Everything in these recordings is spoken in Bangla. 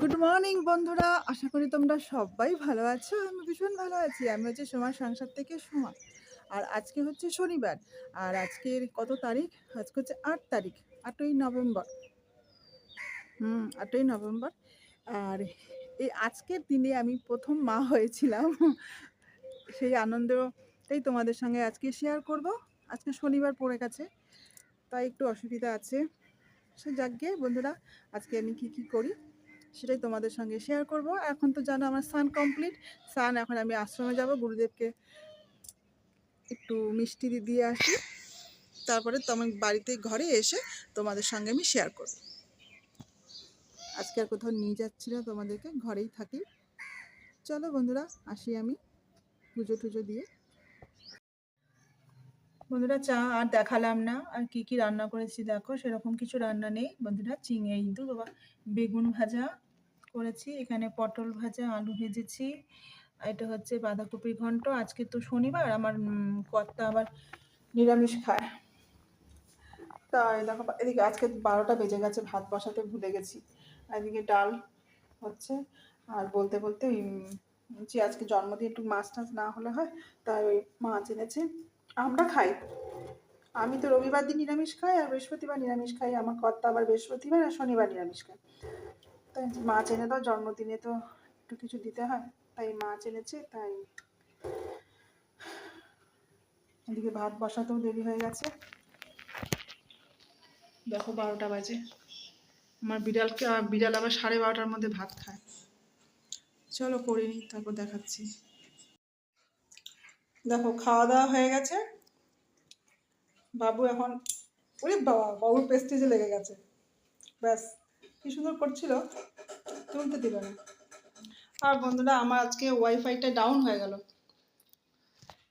গুড মর্নিং বন্ধুরা। আশা করি তোমরা সবাই ভালো আছো। আমি ভীষণ ভালো আছি। আমি হচ্ছে সোমার সংসার থেকে সোমা। আর আজকে হচ্ছে শনিবার। আর আজকের কত তারিখ? আজকে হচ্ছে আট তারিখ, আটই নভেম্বর। হুম, আটই নভেম্বর। আর এই আজকের দিনে আমি প্রথম মা হয়েছিলাম। সেই আনন্দটাই তোমাদের সঙ্গে আজকে শেয়ার করব। আজকে শনিবার পড়ে গেছে। তাই একটু অসুবিধা আছে। সে যাক বন্ধুরা, আজকে আমি কি কি করি? সেটাই তোমাদের সঙ্গে শেয়ার করব। এখন তো জানো আমার স্নান কমপ্লিট স্নান, এখন আমি আশ্রমে যাব, গুরুদেবকে একটু মিষ্টি দিয়ে আসি। তারপরে আমি বাড়িতে ঘরে এসে তোমাদের সঙ্গে আমি শেয়ার করব। আজকে আর কোথাও নিয়ে যাচ্ছি না তোমাদেরকে, ঘরেই থাকি। চলো বন্ধুরা, আসি আমি পুজো টুজো দিয়ে। বন্ধুরা, চা আর দেখালাম না। আর কি কি রান্না করেছি দেখো, সেরকম কিছু রান্না নেই। বন্ধুরা, চিংড়ি দু বাবা, বেগুন ভাজা করেছি। এখানে পটল ভাজা, আলু ভেজেছি। এটা হচ্ছে বাঁধাকপির ঘন্ট। আজকে তো শনিবার, আমার কর্তা আবার নিরামিষ খায়। তা দেখো, এদিকে আজকে বারোটা বেজে গেছে, ভাত বসাতে ভুলে গেছি। এদিকে ডাল হচ্ছে, আর বলতে বলতে ওই যে আজকে জন্মদিন, একটু মাছ টাছ না হলে হয়, তাই ওই মাছ এনেছে। আমরা খাই। আমি তো রবিবার দিন নিরামিষ খাই, আর বৃহস্পতিবার নিরামিষ খাই। আমার কর্তা আবার বৃহস্পতিবার আর শনিবার নিরামিষ খায়। তাই মাছ এনে দাও, জন্মদিনে তো একটু কিছু দিতে হয়, তাই মাছ এনেছে, তাই এদিকে ভাত বসাতেও দেরি হয়ে গেছে। দেখো বারোটা বাজে। আমার বিড়ালকে বিড়াল আবার সাড়ে বারোটার মধ্যে ভাত খায়। চলো করে তারপর দেখাচ্ছি। দেখো, খাওয়া দাওয়া হয়ে গেছে। বাবু এখন, ওরে বাবা, বাবুর পেস্টেজে লেগে গেছে। ব্যাস। কি সুন্দর করছিল? তুলতে দিল না। আর বন্ধুরা, আমার আজকে ওয়াইফাইটা ডাউন হয়ে গেল।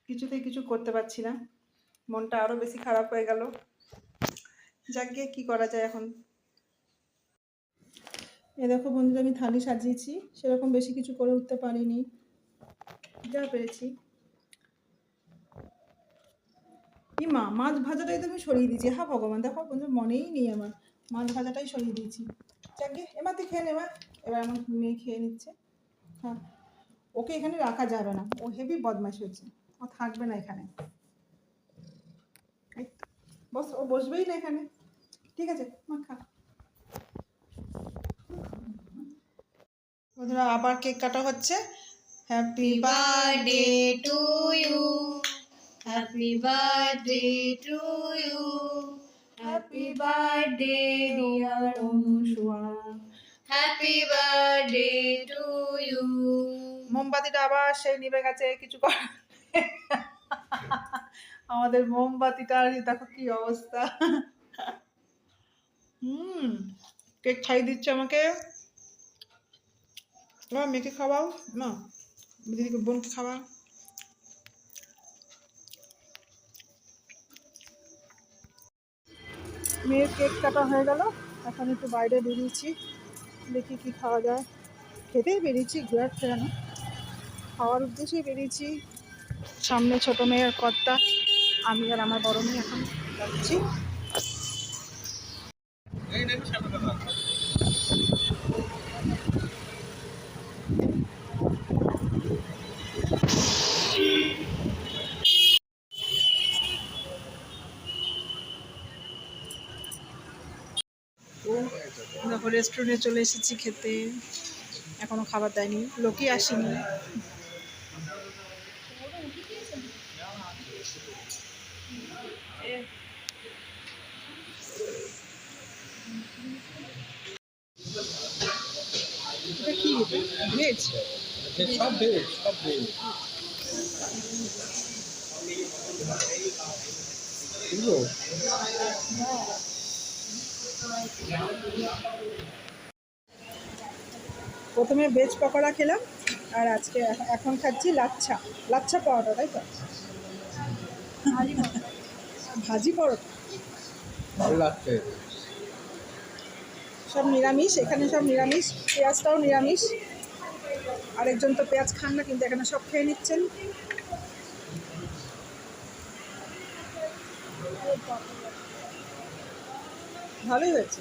কিছুতেই কিছু করতে পারছি না। মনটা আরও বেশি খারাপ হয়ে গেল। যাক গিয়ে কী করা যায় এখন? এ দেখো বন্ধুরা, আমি থালি সাজিয়েছি। সেরকম বেশি কিছু করে উঠতে পারিনি। যা পেরেছি। ই মা মাছ ভাজাটাই তো আমি সরিয়ে দিয়েছি। হ্যাঁ ভগবান, দেখো বন্ধু মনেই নেই আমার। মাছ ভাজাটাই সরিয়ে দিয়েছি। যাকে এবার তুই খেয়ে নেবা এবার আমার মেয়ে খেয়ে নিচ্ছে। হ্যাঁ। ওকে এখানে রাখা যাবে না। ও হেভি বদমাশ হয়েছে ও থাকবে না এখানে। বস, ও বসবেই না এখানে। ঠিক আছে, মা খা। বন্ধুরা, আবার কেক কাটা হচ্ছে। Happy birthday birthday to you. Happy to to birthday, dear Anusuya Happy birthday to you. মোমবাতিটা আবার সেই নিভে গেছে কিছু কর আমাদের মোমবাতিটার দেখো কি অবস্থা। হুম কেক খাইয়ে দিচ্ছে আমাকে। মেয়েকে খাওয়াও। মা দিদিকে বোনকে খাওয়া। মেয়ের কেক কাটা হয়ে গেল। এখন একটু বাইরে বেরিয়েছি, দেখি কি খাওয়া যায়। খেতেই বেরিয়েছি, ঘোরার ফেরানো খাওয়ার উদ্দেশ্যেই বেরিয়েছি। সামনে ছোট মেয়ের কর্তা, আমি আর আমার বড় মেয়ে এখন যাচ্ছি। দেখো রেস্টুরেন্টে চলে এসেছি খেতে। এখনও খাবার দেয়নি। লোকই আসেনি। কি? প্রথমে ভেজ পকোড়া খেলাম আর আজকে এখন খাচ্ছি লাচ্ছা। লাচ্ছা পরোটা তাই তো? ভাজি পরোটা। সব নিরামিষ এখানে সব নিরামিষ পেঁয়াজটাও নিরামিষ। আরেকজন তো পেঁয়াজ খান না কিন্তু এখানে সব খেয়ে নিচ্ছেন। ভালোই হয়েছে।